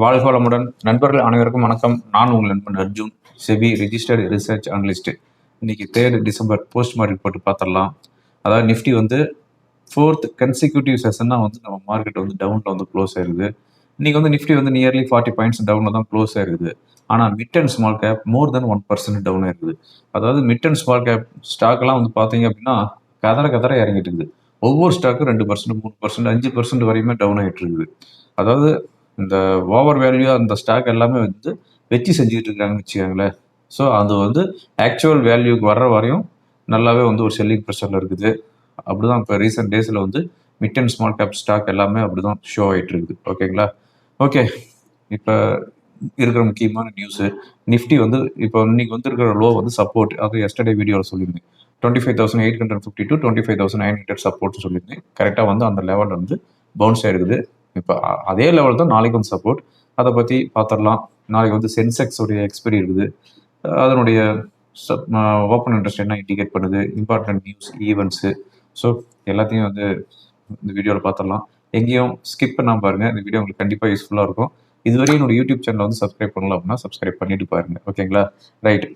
வாழ்க வளமுடன் நண்பர்கள் அனைவருக்கும் வணக்கம். நான் உங்கள் நண்பன் Arjun SEBI registered research analyst இன்னைக்கு தேர்ட் டிசம்பர் போஸ்ட் மார்க்கெட் போட்டு பார்த்துடலாம். அதாவது நிஃப்டி வந்து ஃபோர்த் கன்சிக்யூட்டிவ் செஷனாக வந்து நம்ம மார்க்கெட் வந்து டவுனில் வந்து க்ளோஸ் ஆயிருக்குது இன்னைக்கு வந்து நிஃப்டி வந்து நியர்லி ஃபார்ட்டி பாயிண்ட்ஸ் டவுனில் தான் க்ளோஸ் ஆயிருக்குது ஆனால் mid and small cap more then one percent down ஆயிருக்குது அதாவது மிட் அண்ட் ஸ்மால் கேப் ஸ்டாக்லாம் வந்து பார்த்தீங்க அப்படின்னா கதற கதற இறங்கிட்டு இருக்குது. ஒவ்வொரு ஸ்டாக்கும் ரெண்டு பர்சன்ட் மூணு பர்சன்ட் அஞ்சு பர்சன்ட் வரையுமே டவுன் ஆகிட்டு இருக்குது. அதாவது இந்த ஓவர் வேல்யூ அந்த ஸ்டாக் எல்லாமே வந்து வச்சு செஞ்சுக்கிட்டு இருக்காங்கன்னு வச்சுக்கோங்களேன். ஸோ அது வந்து ஆக்சுவல் வேல்யூக்கு வர்ற வரையும் நல்லாவே வந்து ஒரு செல்லிங் ப்ரெஷரில் இருக்குது. அப்படிதான் இப்போ ரீசெண்ட் டேஸில் வந்து mid and small cap stock எல்லாமே அப்படிதான் ஷோ ஆகிட்டு இருக்குது. ஓகேங்களா ஓகே இப்போ இருக்கிற முக்கியமான நியூஸு நிஃப்டி வந்து இப்போ இன்னைக்கு வந்துருக்கிற லோ வந்து சப்போர்ட் அது எஸ்டர்டே வீடியோவில் சொல்லியிருந்தேன். Twenty five thousand eight hundred fifty to twenty five thousand nine hundred support சொல்லியிருந்தேன் கரெக்டாக வந்து அந்த லெவலில் வந்து பவுன்ஸ் ஆயிருக்குது. இப்போ அதே லெவல் தான் நாளைக்கு வந்து சப்போர்ட் அதை பற்றி பார்த்துடலாம் நாளைக்கு வந்து சென்செக்ஸ் உடைய எக்ஸ்பைரி இருக்குது. அதனுடைய ஓப்பன் இன்ட்ரெஸ்ட் என்ன இண்டிகேட் பண்ணுது இம்பார்ட்டன்ட் நியூஸ் ஈவெண்ட்ஸு ஸோ எல்லாத்தையும் வந்து இந்த வீடியோவில் பார்த்துடலாம் எங்கேயும் ஸ்கிப் பண்ணாமல் பாருங்கள் இந்த வீடியோ உங்களுக்கு கண்டிப்பாக யூஸ்ஃபுல்லாக இருக்கும். இதுவரையும் என்னோட யூடியூப் சேனலில் வந்து சப்ஸ்கிரைப் பண்ணல அப்படின்னா சப்ஸ்கிரைப் பண்ணிட்டு பாருங்க. ஓகேங்களா? ரைட்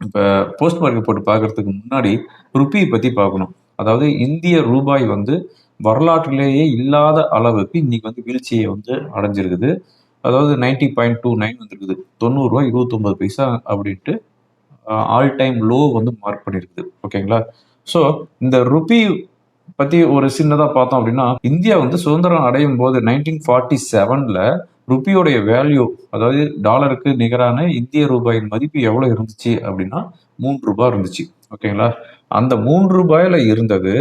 இப்போ போஸ்ட் மார்க்கெட் போட்டு பார்க்கறதுக்கு முன்னாடி ருப்பியை பற்றி பார்க்கணும். அதாவது இந்திய ரூபாய் வந்து வரலாற்றிலேயே இல்லாத அளவுக்கு இன்னைக்கு வந்து வீழ்ச்சியை வந்து அடைஞ்சிருக்குது. அதாவது நைன்டி பாயிண்ட் டூ நைன் வந்துருக்குது. தொண்ணூறுரூவா இருபத்தொம்பது பைசா அப்படின்ட்டு ஆல் டைம் லோ வந்து மார்க் பண்ணியிருக்குது ஓகேங்களா? ஸோ இந்த ருப்பி பற்றி ஒரு சின்னதாக பார்த்தோம் அப்படின்னா இந்தியா வந்து சுதந்திரம் அடையும் போது நைன்டீன் ஃபார்ட்டி செவனில் ருப்பியோடைய வேல்யூ அதாவது டாலருக்கு நிகரான இந்திய ரூபாயின் மதிப்பு எவ்வளோ இருந்துச்சு அப்படின்னா மூன்று ரூபாய் இருந்துச்சு. ஓகேங்களா? அந்த மூன்று ரூபாயில் இருந்தது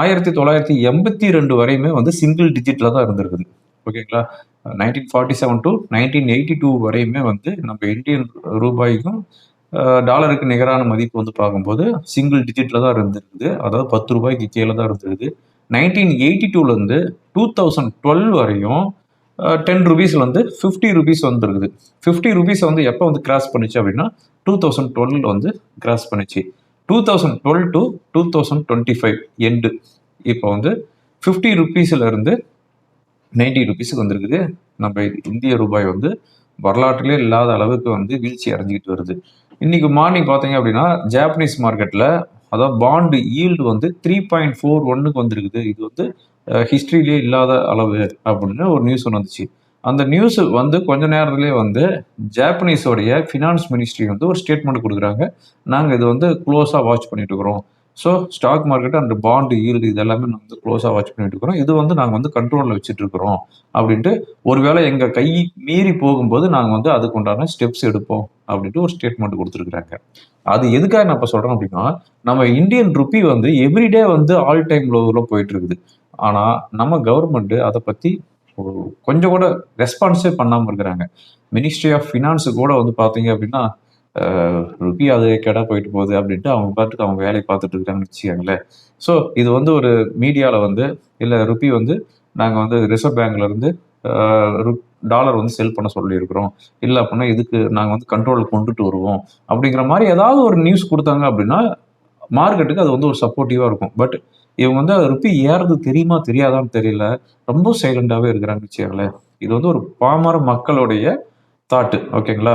ஆயிரத்தி தொள்ளாயிரத்தி எண்பத்தி ரெண்டு வரையுமே வந்து சிங்கிள் டிஜிட்டில் தான் இருந்திருக்குது. ஓகேங்களா? Nineteen forty seven to nineteen eighty two வரையுமே வந்து நம்ம இந்தியன் ரூபாய்க்கும் டாலருக்கு நிகரான மதிப்பு வந்து பார்க்கும்போது சிங்கிள் டிஜிட்டில் தான் இருந்திருக்குது. அதாவது பத்து ரூபாய்க்கு கீழே தான் இருந்திருக்குது. நைன்டீன் எயிட்டி டூலேருந்து டூ தௌசண்ட் டுவெல் வரையும் டென் ருபீஸ் வந்து ஃபிஃப்டி ருபீஸ் வந்துருக்குது. ஃபிஃப்டி ருபீஸ் வந்து எப்போ வந்து கிராஸ் பண்ணுச்சு அப்படின்னா டூ தௌசண்ட் டுவெல் வந்து கிராஸ் பண்ணுச்சு. Two thousand twelve to two thousand twenty five end இப்போ வந்து ஃபிஃப்டி ருபீஸ்லேருந்து நைன்டி ருபீஸுக்கு வந்திருக்குது. நம்ம இந்திய ரூபாய் வந்து வரலாற்றிலே இல்லாத அளவுக்கு வந்து வீழ்ச்சி அடைஞ்சிக்கிட்டு வருது. இன்னைக்கு மார்னிங் பார்த்தீங்க அப்படின்னா ஜாப்பனீஸ் மார்க்கெட்டில் அதாவது பாண்டு ஈல்டு வந்து த்ரீ பாயிண்ட் ஃபோர் ஒன்னுக்கு வந்திருக்குது. இது வந்து ஹிஸ்ட்ரியிலே இல்லாத அளவு அப்படின்னு ஒரு நியூஸ் ஒன்று வந்துச்சு. அந்த நியூஸ் வந்து கொஞ்ச நேரத்திலே வந்து ஜாப்பனீஸோடைய ஃபினான்ஸ் மினிஸ்ட்ரி வந்து ஒரு ஸ்டேட்மெண்ட் கொடுக்குறாங்க. நாங்கள் இது வந்து க்ளோஸாக வாட்ச் பண்ணிட்டு இருக்கிறோம். So stock market and bond yield இதெல்லாமே நாங்கள் வந்து க்ளோஸாக வாட்ச் பண்ணிட்டு இருக்கிறோம். இது வந்து நாங்கள் வந்து கண்ட்ரோலில் வச்சுட்டு இருக்கிறோம் அப்படின்ட்டு ஒருவேளை எங்கள் கை மீறி போகும்போது நாங்கள் வந்து அதுக்கு உண்டான ஸ்டெப்ஸ் எடுப்போம் அப்படின்ட்டு ஒரு ஸ்டேட்மெண்ட் கொடுத்துருக்குறாங்க. அது எதுக்காக நான் இப்போ சொல்கிறேன் அப்படின்னா நம்ம இந்தியன் ருப்பி வந்து எவ்ரிடே வந்து ஆல் டைம் லோவில் போயிட்டு இருக்குது. ஆனால் நம்ம கவர்மெண்ட்டு அதை பற்றி கொஞ்சம் கூட ரெஸ்பான்ஸே பண்ணாமல் இருக்கிறாங்க. மினிஸ்ட்ரி ஆஃப் ஃபினான்ஸு கூட வந்து பார்த்தீங்க அப்படின்னா ருபி அது கெடா போயிட்டு போகுது அப்படின்ட்டு அவங்க பாட்டுக்கு அவங்க வேலையை பார்த்துட்டு இருக்காங்கன்னு வச்சுக்கோங்களேன். ஸோ இது வந்து ஒரு மீடியாவில் வந்து இல்லை ருபி வந்து நாங்கள் வந்து ரிசர்வ் பேங்க்லேருந்து டாலர் வந்து செல் பண்ண சொல்லியிருக்கிறோம். இல்லை அப்படின்னா இதுக்கு நாங்கள் வந்து கண்ட்ரோலில் கொண்டுட்டு வருவோம். அப்படிங்கிற மாதிரி ஏதாவது ஒரு நியூஸ் கொடுத்தாங்க அப்படின்னா மார்க்கெட்டுக்கு அது வந்து ஒரு சப்போர்ட்டிவாக இருக்கும். பட் இவங்க வந்து ருப்பி ஏறது தெரியுமா தெரியாதான்னு தெரியல. ரொம்ப சைலண்டாகவே இருக்கிறாங்கன்னு வச்சுக்கோங்களேன் இது வந்து ஒரு பாமர மக்களுடைய தாட்டு ஓகேங்களா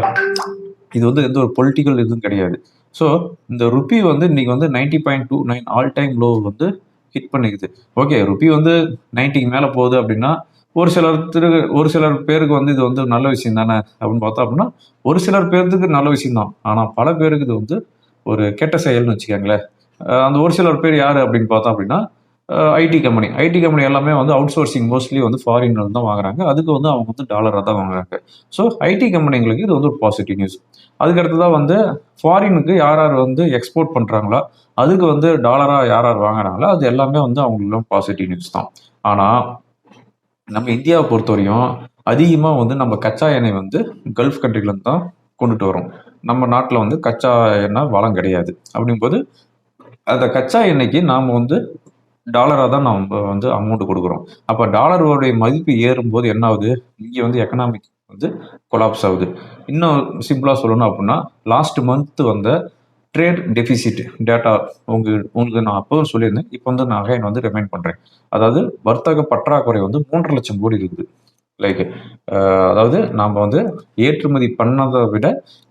இது வந்து எந்த ஒரு பொலிட்டிக்கல் இதுவும் கிடையாது. ஸோ இந்த ருப்பி வந்து இன்னைக்கு வந்து ninety point two nine all time low வந்து ஹிட் பண்ணிக்குது. ஓகே ருப்பி வந்து நைன்ட்டிக்கு மேலே போகுது அப்படின்னா ஒரு சிலர் திரு ஒரு சிலர் பேருக்கு வந்து இது வந்து நல்ல விஷயம் தானே அப்படின்னு பார்த்தா அப்படின்னா ஒரு சிலர் பேர்த்துக்கு நல்ல விஷயம் தான். ஆனால் பல பேருக்கு இது வந்து ஒரு கெட்ட செயல்னு வச்சுக்கோங்களேன். அந்த ஒரு சிலர் பேர் யார் அப்படின்னு பார்த்தோம் அப்படின்னா ஐடி கம்பெனி ஐடி கம்பெனி எல்லாமே வந்து அவுட் சோர்சிங் மோஸ்ட்லி வந்து ஃபாரின்ல தான் வாங்குறாங்க. அதுக்கு வந்து அவங்க வந்து டாலராக தான் வாங்குறாங்க. ஸோ ஐடி கம்பெனிங்களுக்கு இது வந்து ஒரு பாசிட்டிவ் நியூஸ் அதுக்கடுத்ததாக வந்து ஃபாரினுக்கு யார் யார் வந்து எக்ஸ்போர்ட் பண்ணுறாங்களோ அதுக்கு வந்து டாலராக யார் யார் வாங்குறாங்களோ அது எல்லாமே வந்து அவங்களுக்கும் பாசிட்டிவ் நியூஸ் தான். ஆனால் நம்ம இந்தியாவை பொறுத்தவரையும் அதிகமாக வந்து நம்ம கச்சா எண்ணெய் வந்து கல்ஃப் கண்ட்ரிலேருந்து தான் கொண்டுட்டு வரோம். நம்ம நாட்டில் வந்து கச்சா எண்ணெய் வளம் கிடையாது. அப்படிங்கும்போது அந்த கச்சா எண்ணெய்க்கு நாம் வந்து டாலராக தான் நம்ம வந்து அமௌண்ட் கொடுக்குறோம். அப்போ டாலருடைய மதிப்பு ஏறும்போது என்ன ஆகுது இங்கே வந்து எக்கனாமிக் வந்து கொலாப்ஸ் ஆகுது. இன்னும் சிம்பிளாக சொல்லணும் அப்படின்னா லாஸ்ட் மந்த் வந்த ட்ரேட் டெபிசிட் டேட்டா உங்கள் உங்களுக்கு நான் அப்போதும் சொல்லியிருந்தேன். இப்போ வந்து நான் அகைன் வந்து ரிமைண்ட் பண்ணுறேன் அதாவது வர்த்தக பற்றாக்குறை வந்து மூன்று லட்சம் கோடி இருக்குது லைக் அதாவது நாம் வந்து ஏற்றுமதி பண்ணதை விட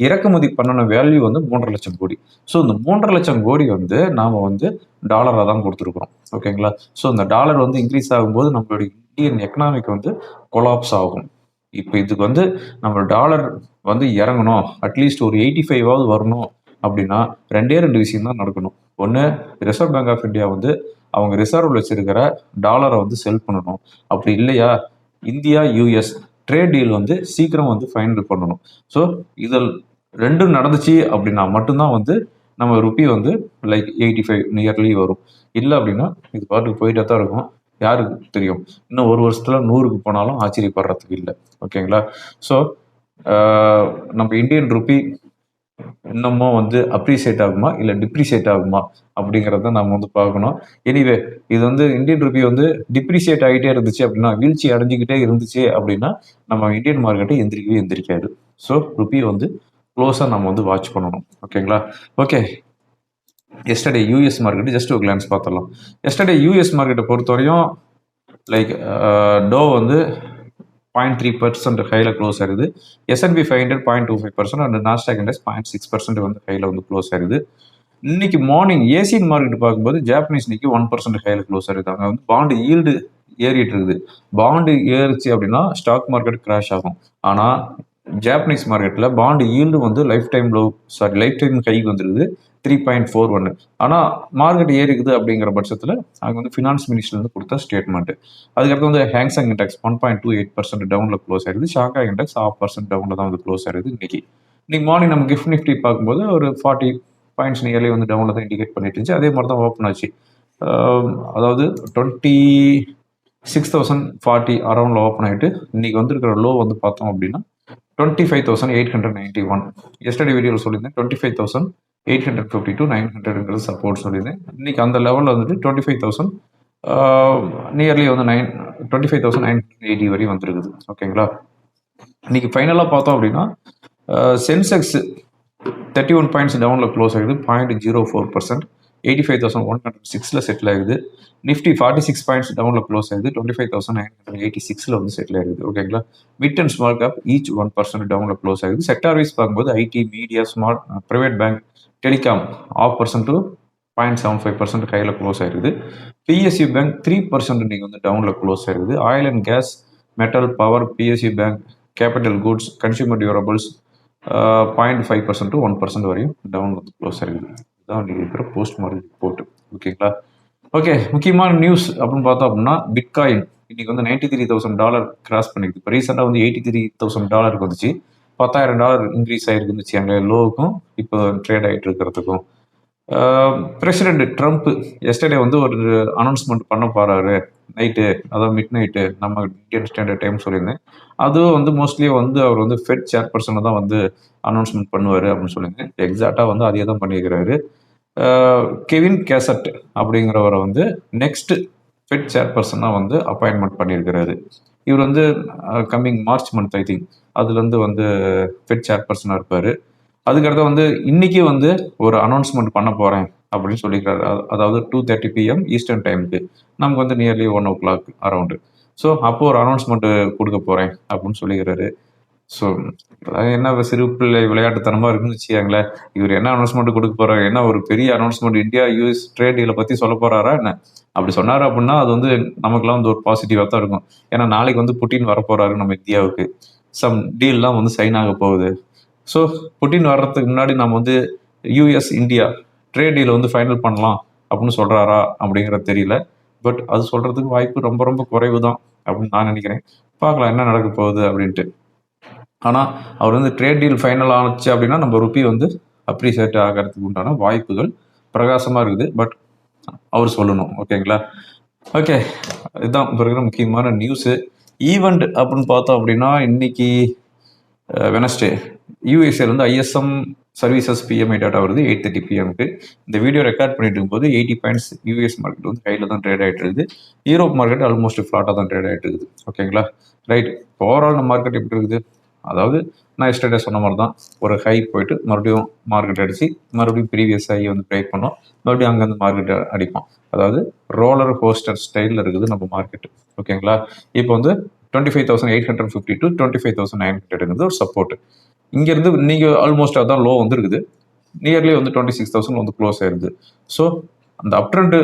இறக்குமதி பண்ணின வேல்யூ வந்து மூன்றரை லட்சம் கோடி. ஸோ இந்த மூன்றரை லட்சம் கோடி வந்து நாம் வந்து டாலராக தான் கொடுத்துருக்குறோம். ஓகேங்களா ஸோ இந்த டாலர் வந்து இன்க்ரீஸ் ஆகும்போது நம்மளுடைய இந்தியன் எக்கனாமிக் வந்து கொலாப்ஸ் ஆகும். இப்போ இதுக்கு வந்து நம்ம டாலர் வந்து இறங்கணும். அட்லீஸ்ட் ஒரு எயிட்டி ஃபைவாவது வரணும் அப்படின்னா ரெண்டே ரெண்டு விஷயம் தான் நடக்கணும். ஒன்று ரிசர்வ் பேங்க் ஆஃப் இந்தியா வந்து அவங்க ரிசர்வில் வச்சிருக்கிற டாலரை வந்து செல் பண்ணணும். அப்படி இல்லையா? இந்தியா யூஎஸ் ட்ரேட் டீல் வந்து சீக்கிரம் வந்து ஃபைனல் பண்ணணும். ஸோ இதில் ரெண்டும் நடந்துச்சு அப்படின்னா மட்டும்தான் வந்து நம்ம ருப்பி வந்து லைக் எயிட்டி ஃபைவ் நியர்லி வரும். இல்லை அப்படின்னா இது பாட்டுக்கு போயிட்டே தான் இருக்கும். யாருக்கு தெரியும்? இன்னும் ஒரு வருஷத்தில் நூறுக்கு போனாலும் ஆச்சரியப்படுறதுக்கு இல்லை. ஓகேங்களா ஸோ நம்ம இந்தியன் ருப்பி இன்னமும் வந்து அப்ரிசியேட் ஆகுமா? இல்லை டிப்ரிசியேட் ஆகுமா? அப்படிங்கிறத நம்ம வந்து பார்க்கணும். எனிவே இது வந்து இந்தியன் ருபி வந்து டிப்ரிசியேட் ஆகிட்டே இருந்துச்சு அப்படின்னா வீழ்ச்சி அடைஞ்சிக்கிட்டே இருந்துச்சு அப்படின்னா நம்ம இந்தியன் மார்க்கெட்டை எந்திரிக்கவே எந்திரிக்காது. ஸோ ருபி வந்து க்ளோஸாக நம்ம வந்து வாட்ச் பண்ணணும். ஓகேங்களா okay yesterday US market just ஒரு கிளான்ஸ் பார்த்துடலாம். எஸ்டர்டே யூஎஸ் மார்க்கெட்டை பொறுத்தவரையும் லைக் டோ வந்து பாயிண்ட் த்ரீ பர்சன்ட் ஹையில் க்ளோஸ் ஆயிருது. S and P five hundred point two five percent and Nasdaq index point six percent வந்து ஹையில் வந்து க்ளோஸ் ஆயிருது. இன்னைக்கு மார்னிங் ஏசியன் மார்க்கெட் பார்க்கும்போது ஜாப்பனீஸ் இன்னைக்கு ஒன் பர்சன்ட் ஹையில் க்ளோஸ் ஆயிருது. அங்கே வந்து பாண்டு ஈல்டு ஏறிட்டு இருக்குது. பாண்டு ஏறிச்சு அப்படின்னா ஸ்டாக் மார்க்கெட் கிராஷ் ஆகும். ஆனால் ஜாப்பனீஸ் மார்க்கெட்டில் பாண்டு ஈல்டு வந்து life time low sorry life time கைக்கு வந்துருது. த்ரீ பாயிண்ட் ஃபோர் ஒன்று ஆனால் மார்க்கெட் ஏறிக்குது அப்படிங்கிற பட்சத்தில் அங்கே வந்து ஃபினான்ஸ் மினிஸ்டர்லேருந்து கொடுத்த ஸ்டேட்மெண்ட் அதுக்கடுத்து வந்து Hang Seng index one point two eight percent டவுனில் க்ளோஸ் ஆயிருது. ஷாங்காய் இண்டெக்ஸ் ஆஃப் பர்சன்ட் டவுனில் தான் வந்து க்ளோஸ் ஆயிருது இன்னைக்கு. இன்னைக்கு மார்னிங் நம்ம கிஃப்ட் நிஃப்டி பார்க்கும்போது ஒரு ஃபார்ட்டி பாயிண்ட்ஸ் நியர்லி வந்து டவுனில் தான் இண்டிகேட் பண்ணிட்டு இருந்துச்சு. அதே மாதிரி தான் ஓப்பன் ஆச்சு அதாவது டுவெண்ட்டி சிக்ஸ் தௌசண்ட் ஃபார்ட்டி அரௌண்டில் ஓப்பன் ஆகிட்டு இன்றைக்கி வந்துருக்கிற லோ வந்து பார்த்தோம் அப்படின்னா twenty five thousand eight hundred ninety one yesterday வீடியோவில் சொல்லியிருந்தேன் twenty five thousand eight hundred fifty two nine ஹண்ட்ரட்ங்கிறது support சொல்லியிருந்தேன். இன்றைக்கி அந்த லெவலில் வந்துட்டு டுவெண்ட்டி ஃபைவ் தௌசண்ட் நியர்லி வந்து nine twenty five thousand nine eighty வரையும் வந்துருக்குது. ஓகேங்களா இன்றைக்கி ஃபைனலாக பார்த்தோம் அப்படின்னா சென்செக்ஸ் தேர்ட்டி ஒன் பாயிண்ட்ஸ் டவுனில் க்ளோஸ் ஆகுது point zero four percent eighty five thousand one hundred சிக்ஸில் செட்டில் ஆகுது. நிஃப்டி ஃபார்ட்டி சிக்ஸ் பாயிண்ட்ஸ் டவுனில் க்ளோஸ் ஆகுது twenty five thousand nine hundred eighty சிக்ஸில் வந்து செட்டில் ஆகுது. ஓகேங்களா mid and small cap each one percent டவுனில் க்ளோஸ் ஆகுது. செக்டார் வைஸ் பார்க்கும்போது IT media small private bank telecom half percent to point seven five percent கையில் close ஆயிருக்குது PSC bank three percent இன்றைக்கி வந்து டவுனில் க்ளோஸ் ஆயிருக்குது oil and gas metal power PSC bank capital goods consumer durables point five percent to one percent வரையும் down வந்து close ஆயிருக்குது இதுதான் நீங்கள் இருக்கிற போஸ்ட் மார்க்கெட் ரிப்போர்ட் ஓகேங்களா? ஓகே முக்கியமான நியூஸ் அப்படின்னு பார்த்தோம் அப்படின்னா பிட்காயின் இன்னைக்கு வந்து ninety three thousand dollar cross பண்ணிருக்கு இப்போ ரீசெண்டாக வந்து எயிட்டி த்ரீ தௌசண்ட் டாலருக்கு வந்துச்சு. பத்தாயிரம் டாலர் இன்க்ரீஸ் ஆகிருக்குன்னு அங்கே லோவுக்கும் இப்போ ட்ரேட் ஆகிட்டு இருக்கிறதுக்கும். பிரசிடென்ட் ட்ரம்ப் எஸ்டர்டே வந்து ஒரு அனௌன்ஸ்மெண்ட் பண்ண போறாரு. நைட்டு அதாவது மிட் நைட்டு நம்ம இந்தியன் ஸ்டாண்டர்ட் டைம் சொல்லியிருந்தேன். அதுவும் வந்து மோஸ்ட்லி வந்து அவர் வந்து ஃபெட் சேர்பர்சனை தான் வந்து அனௌன்ஸ்மெண்ட் பண்ணுவார் அப்படின்னு சொல்லியிருந்தேன். எக்ஸாக்டாக வந்து அதே தான் பண்ணியிருக்கிறாரு. கெவின் கேசட் அப்படிங்கிறவரை வந்து நெக்ஸ்ட் ஃபெட் சேர்பர்சனாக வந்து அப்பாயின்மெண்ட் பண்ணியிருக்கிறாரு. இவர் வந்து coming March month I think அதுலேருந்து வந்து ஃபெட் சேர்பர்சனாக இருப்பார். அதுக்கடுத்து வந்து இன்னைக்கு வந்து ஒரு அனௌன்ஸ்மெண்ட் பண்ண போகிறேன் அப்படின்னு சொல்லிக்கிறாரு. அதாவது டூ தேர்ட்டி பிஎம் ஈஸ்டர்ன் டைமுக்கு நமக்கு வந்து nearly one o'clock around so அப்போ ஒரு அனௌன்ஸ்மெண்ட் கொடுக்க போகிறேன் அப்படின்னு சொல்லிக்கிறாரு. ஸோ என்ன சிறு பிள்ளை விளையாட்டுத்தனமாக இருக்குன்னு வச்சுக்காங்களேன். இவர் என்ன அனௌன்ஸ்மெண்ட் கொடுக்க போறாரு? என்ன ஒரு பெரிய அனௌன்ஸ்மெண்ட் இந்தியா யூஎஸ் ட்ரேட் டீலை பற்றி சொல்ல போறாரா என்ன? அப்படி சொன்னார் அப்படின்னா அது வந்து நமக்குலாம் வந்து ஒரு பாசிட்டிவாக தான் இருக்கும். ஏன்னா நாளைக்கு வந்து புட்டின் வரப்போறாரு நம்ம இந்தியாவுக்கு. சம் டீல்லாம் வந்து சைன் ஆக போகுது. ஸோ புட்டின் வர்றதுக்கு முன்னாடி நம்ம வந்து யூஎஸ் இந்தியா ட்ரேட் டீலை வந்து ஃபைனல் பண்ணலாம் அப்படின்னு சொல்கிறாரா அப்படிங்கிறது தெரியல. பட் அது சொல்கிறதுக்கு வாய்ப்பு ரொம்ப ரொம்ப குறைவு தான் அப்படின்னு நான் நினைக்கிறேன். பார்க்கலாம் என்ன நடக்க போகுது அப்படின்ட்டு. ஆனால் அவர் வந்து ட்ரேட் டீல் ஃபைனல் ஆச்சு அப்படின்னா நம்ம ருப்பி வந்து அப்ரிசியேட் ஆகிறதுக்கு உண்டான வாய்ப்புகள் பிரகாசமாக இருக்குது. பட் அவர் சொல்லணும் ஓகேங்களா ஓகே இதுதான் இப்போ இருக்கிற முக்கியமான நியூஸு ஈவெண்ட் அப்படின்னு பார்த்தோம் அப்படின்னா இன்னைக்கு வெனஸ்டே யூஎஸ்ஏ வந்து ஐஎஸ்எம் சர்வீசஸ் பிஎம்ஐ டேட்டா வருது எயிட் தேர்ட்டி பிஎம்க்கு இந்த வீடியோ ரெக்கார்ட் பண்ணிட்டு இருக்கும்போது எயிட்டி பாயிண்ட்ஸ் யூஎஸ் மார்க்கெட் வந்து கையில் தான் ட்ரேட் ஆகிட்டு இருக்குது. யூரோப் மார்க்கெட் ஆல்மோஸ்ட் ஃப்ளாட்டாக தான் ட்ரேட் ஆகிட்டு இருக்குது. ஓகேங்களா ரைட் ஓவரால் நம்ம மார்க்கெட் எப்படி இருக்குது? அதாவது நான் எஸ்டர்டே சொன்ன மாதிரி தான் ஒரு ஹை போயிட்டு மறுபடியும் மார்க்கெட் அடித்து மறுபடியும் ப்ரீவியஸ் ஹை வந்து பிரேக் பண்ணோம். மறுபடியும் அங்கேருந்து மார்க்கெட் அடிப்போம். அதாவது ரோலர் ஹோஸ்டர் ஸ்டைலில் இருக்குது நம்ம மார்க்கெட் ஓகேங்களா இப்போ வந்து twenty five thousand eight hundred fifty to twenty five thousand nine ஹண்ட்ரட்ங்கிறது ஒரு சப்போர்ட் இங்கேருந்து நீங்கள் ஆல்மோஸ்ட் அதான் லோ வந்துருக்குது. நியர்லி வந்து டுவெண்ட்டி சிக்ஸ் தௌசண்ட் வந்து க்ளோஸ் ஆயிருது. ஸோ அந்த அப் ட்ரெண்டு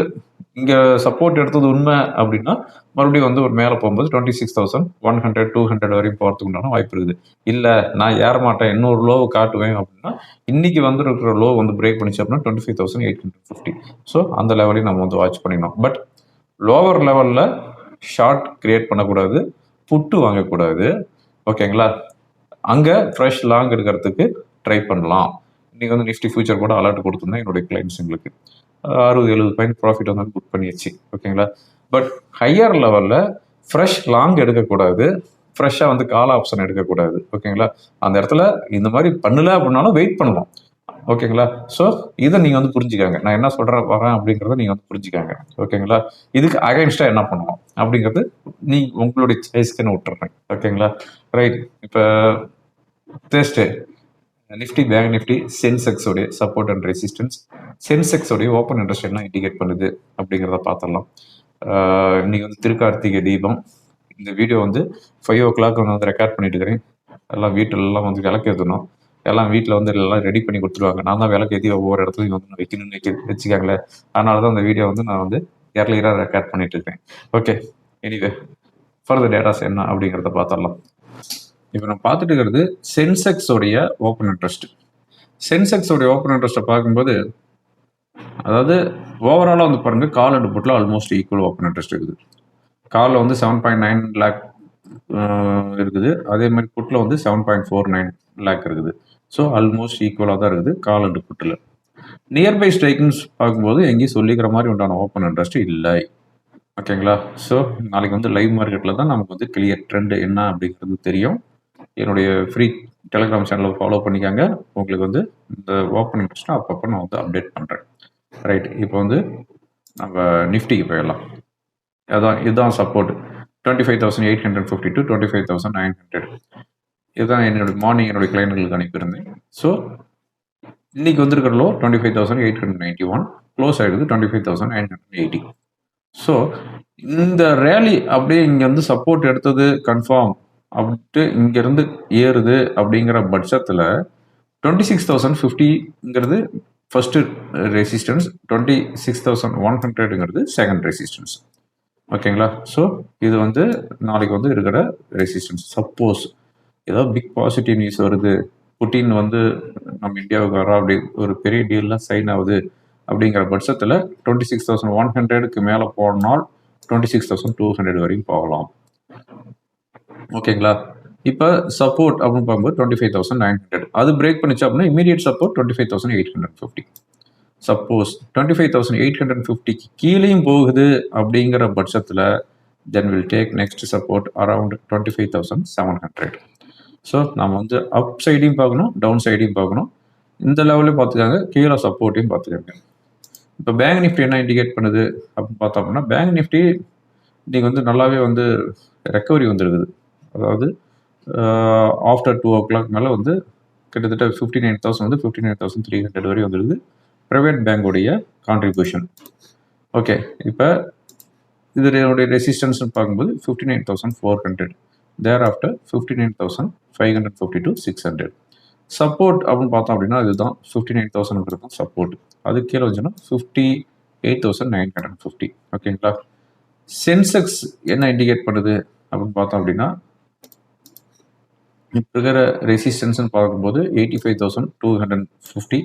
இங்கே சப்போர்ட் எடுத்தது உண்மை அப்படின்னா மறுபடியும் வந்து ஒரு மேலே போகும்போது twenty six thousand one hundred two hundred வரையும் போகிறதுக்கு உண்டான வாய்ப்பு இருக்குது. இல்லை நான் ஏற மாட்டேன் இன்னொரு லோவை காட்டுவேன் அப்படின்னா இன்னைக்கு வந்து இருக்கிற லோ வந்து பிரேக் பண்ணிச்சு அப்படின்னா twenty five thousand eight hundred fifty so அந்த லெவலையும் நம்ம வந்து வாட்ச் பண்ணிடணும். பட் லோவர் லெவலில் ஷார்ட் கிரியேட் பண்ணக்கூடாது புட்டு வாங்கக்கூடாது. ஓகேங்களா அங்கே ஃப்ரெஷ் லாங் எடுக்கிறதுக்கு ட்ரை பண்ணலாம். இன்றைக்கி வந்து நிஃப்டி ஃபியூச்சர் கூட அலர்ட் கொடுத்துருந்தேன் என்னுடைய கிளைண்ட்ஸுங்களுக்கு அறுபது எழுபது பாயிண்ட் ப்ராஃபிட் வந்து புக் பண்ணிடுச்சு ஓகேங்களா பட் ஹையர் லெவலில் ஃப்ரெஷ் லாங் எடுக்கக்கூடாது. ஃப்ரெஷ்ஷாக வந்து கால் ஆப்ஷன் எடுக்கக்கூடாது ஓகேங்களா அந்த இடத்துல இந்த மாதிரி பண்ணல அப்படின்னாலும் வெயிட் பண்ணலாம் ஓகேங்களா ஸோ இதை நீங்கள் வந்து புரிஞ்சுக்காங்க. நான் என்ன சொல்கிறேன் வரேன் அப்படிங்கிறத நீங்கள் வந்து புரிஞ்சுக்காங்க ஓகேங்களா இதுக்கு அகைன்ஸ்டாக என்ன பண்ணுவோம் அப்படிங்கிறது நீ உங்களுடைய சாய்ஸ்க்குன்னு விட்டுறேன் ஓகேங்களா ரைட் இப்போ டெஸ்ட்டு நிஃப்டி பேங்க் நிஃப்டி சென்செக்ஸோடைய சப்போர்ட் அண்ட் ரெசிஸ்டன்ஸ் சென்செக்ஸோடைய ஓப்பன் இன்ட்ரெஸ்ட் என்ன இண்டிகேட் பண்ணுது அப்படிங்கிறத பார்த்துடலாம். இன்னைக்கு வந்து திருக்கார்த்திகை தீபம். இந்த வீடியோ வந்து ஃபைவ் ஓ கிளாக் வந்து ரெக்கார்ட் பண்ணிட்டு இருக்கிறேன். எல்லாம் வீட்டிலலாம் வந்து விளக்கு ஏற்றணும் எல்லாம் வீட்டில் வந்து எல்லாம் ரெடி பண்ணி கொடுத்துருவாங்க. நான் தான் விளக்கு ஏற்றி ஒவ்வொரு இடத்துலையும் வந்து நான் வைக்கணும்னு வைக்க வச்சுக்காங்களேன் அதனால தான் அந்த வீடியோ வந்து நான் வந்து இயர்லியராக ரெக்கார்ட் பண்ணிட்டு இருக்கேன் ஓகே எனிவே ஃபர்தர் டேட்டாஸ் என்ன அப்படிங்கிறத பார்த்துடலாம். இப்போ நம்ம பார்த்துட்டு இருக்கிறது சென்செக்ஸோடைய ஓப்பன் இன்ட்ரெஸ்ட் சென்செக்ஸோடைய ஓப்பன் இன்ட்ரெஸ்ட்டை பார்க்கும்போது அதாவது ஓவராலாக வந்து பாருங்கள் கால் அண்ட் புட்டில் ஆல்மோஸ்ட் ஈக்குவல் ஓப்பன் இன்ட்ரெஸ்ட் இருக்குது. காலில் வந்து செவன் பாயிண்ட் நைன் லேக் இருக்குது. அதே மாதிரி புட்டில் வந்து seven point four nine lakh இருக்குது. ஸோ ஆல்மோஸ்ட் ஈக்குவலாக தான் இருக்குது கால் அண்ட் புட்டில். நியர்பை ஸ்ட்ரைக்கிங்ஸ் பார்க்கும்போது எங்கேயும் சொல்லிக்கிற மாதிரி உண்டான ஓப்பன் இன்ட்ரெஸ்ட் இல்லை. ஓகேங்களா ஸோ நாளைக்கு வந்து லைவ் மார்க்கெட்டில் தான் நமக்கு வந்து கிளியர் ட்ரெண்ட் என்ன அப்படிங்கிறது தெரியும். என்னுடைய ஃப்ரீ டெலிகிராம் சேனலை ஃபாலோ பண்ணிக்காங்க. உங்களுக்கு வந்து இந்த ஓப்பன் இன்ட்ரெஸ்ட்டை அப்பப்போ நான் வந்து அப்டேட் பண்ணுறேன் ரைட் இப்போ வந்து நம்ம நிஃப்டிக்கு போயிடலாம். அதான் இதுதான் support twenty five thousand eight hundred fifty to twenty five thousand nine hundred இதுதான் என்னோட மார்னிங் என்னுடைய கிளைண்ட்களுக்கு அனுப்பியிருந்தேன். ஸோ இன்னைக்கு வந்திருக்கிற low twenty five thousand eight hundred ninety one close ஆகிடுது twenty five thousand nine hundred eighty so இந்த rally அப்படியே இங்கே வந்து சப்போர்ட் எடுத்தது கன்ஃபார்ம் அப்படின்ட்டு இங்கேருந்து ஏறுது அப்படிங்கிற பட்சத்தில் twenty six thousand ஃபிஃப்டிங்கிறது first resistance twenty six thousand one ஹண்ட்ரடுங்கிறது second resistance ஓகேங்களா ஸோ இது வந்து நாளைக்கு வந்து இருக்கிற ரெசிஸ்டன்ஸ் சப்போஸ் ஏதோ பிக் பாசிட்டிவ் நியூஸ் வருது. புட்டின் வந்து நம்ம இந்தியாவுக்கு வரோம் அப்படி ஒரு பெரிய டீல்லாம் சைன் ஆகுது அப்படிங்கிற பட்சத்தில் டுவெண்ட்டி சிக்ஸ் தௌசண்ட் ஒன் ஹண்ட்ரடுக்கு மேலே போனால் twenty six thousand two hundred வரையும் போகலாம். ஓகேங்களா? இப்போ சப்போர்ட் அப்படின்னு பார்க்கும்போது twenty five thousand nine hundred அது பிரேக் பண்ணிச்சு அப்படின்னா immediate support twenty five thousand eight hundred fifty suppose twenty five thousand eight hundred ஃபிஃப்டிக்கு கீழேயும் போகுது அப்படிங்கிற பட்சத்தில் then will take next support around twenty five thousand seven hundred so நம்ம வந்து அப் சைடையும் பார்க்கணும் டவுன் சைடையும் பார்க்கணும். இந்த லெவலையும் பார்த்துக்காங்க கீழே சப்போர்ட்டையும் பார்த்துக்காங்க. இப்போ பேங்க் நிஃப்டி என்ன இண்டிகேட் பண்ணுது அப்படின்னு பார்த்தோம் அப்படின்னா பேங்க் நிஃப்டி இன்றைக்கி வந்து நல்லாவே வந்து ரெக்கவரி வந்துருக்குது. அதாவது ஆஃப்டர் டூ ஓ கிளாக் மேலே வந்து கிட்டத்தட்ட ஃபிஃப்டி நைன் தௌசண்ட் வந்து fifty nine thousand three hundred வரை வந்துருது. ப்ரைவேட் பேங்கோடைய கான்ட்ரிபியூஷன் ஓகே இப்போ இதனுடைய ரெசிஸ்டன்ஸ்னு பார்க்கும்போது fifty nine thousand four hundred there after fifty nine thousand five hundred fifty to six hundred support அப்படின்னு பார்த்தோம் அப்படின்னா இதுதான். ஃபிஃப்டி நைன் தௌசண்ட்ன்றது தான் சப்போர்ட் அது கீழே வந்துச்சுன்னா fifty eight thousand nine hundred fifty ஓகேங்களா சென்செக்ஸ் என்ன இண்டிகேட் பண்ணுது அப்படின்னு பார்த்தோம் அப்படின்னா இப்போ இருக்கிற ரெசிஸ்டன்ஸ்னு பார்க்கும்போது eighty five thousand two hundred fifty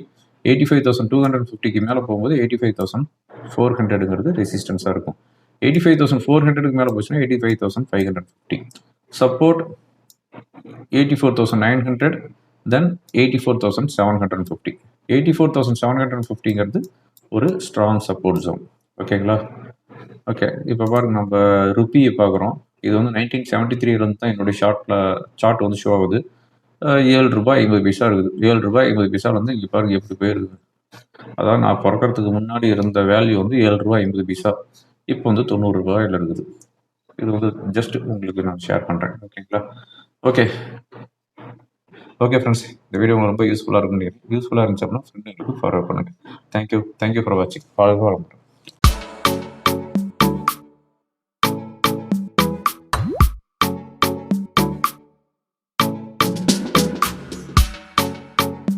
eighty five thousand two hundred ஃபிஃப்டிக்கு மேலே போகும்போது எயிட்டி ஃபைவ் தௌசண்ட் ஃபோர் ஹண்ட்ரடுங்கிறது ரெசிஸ்டன்ஸாக இருக்கும். எயிட்டி ஃபைவ் தௌசண்ட் ஃபோர் ஹண்ட்ரடுக்கு மேலே போச்சுன்னா eighty five thousand five hundred fifty support eighty four thousand nine hundred then eighty four thousand seven hundred fifty eighty four thousand seven hundred ஃபிஃப்டிங்கிறது ஒரு strong support zone ஓகேங்களா okay இப்போ பாருங்க நம்ம ருப்பியை பார்க்குறோம். இது வந்து நைன்டீன் செவன்ட்டி த்ரீலேருந்து தான் என்னுடைய ஷார்ட்டில் சார்ட் வந்து ஷோ ஆகுது. ஏழு ரூபாய் ஐம்பது பைசா இருக்குது. ஏழு ரூபாய் ஐம்பது பைசா வந்து இங்கே பாருங்க எப்படி போயிருக்குது அதான் நான் பிறக்கறதுக்கு முன்னாடி இருந்த வேல்யூ வந்து ஏழு ரூபாய் ஐம்பது பைசா. இப்போ வந்து தொண்ணூறு ரூபாயில் இருக்குது. இது வந்து ஜஸ்ட் உங்களுக்கு நான் ஷேர் பண்ணுறேன் ஓகேங்களா ஓகே ஓகே ஃப்ரெண்ட்ஸ் இந்த வீடியோ உங்களுக்கு ரொம்ப யூஸ்ஃபுல்லாக இருக்கும் யூஸ்ஃபுல்லாக இருந்துச்சு அப்படின்னா ஃப்ரெண்டுங்களுக்கு ஃபார்வர்ட் பண்ணுங்கள் thank you thank you for வாட்சிங் ஃபாலோ பண்ணுறேன்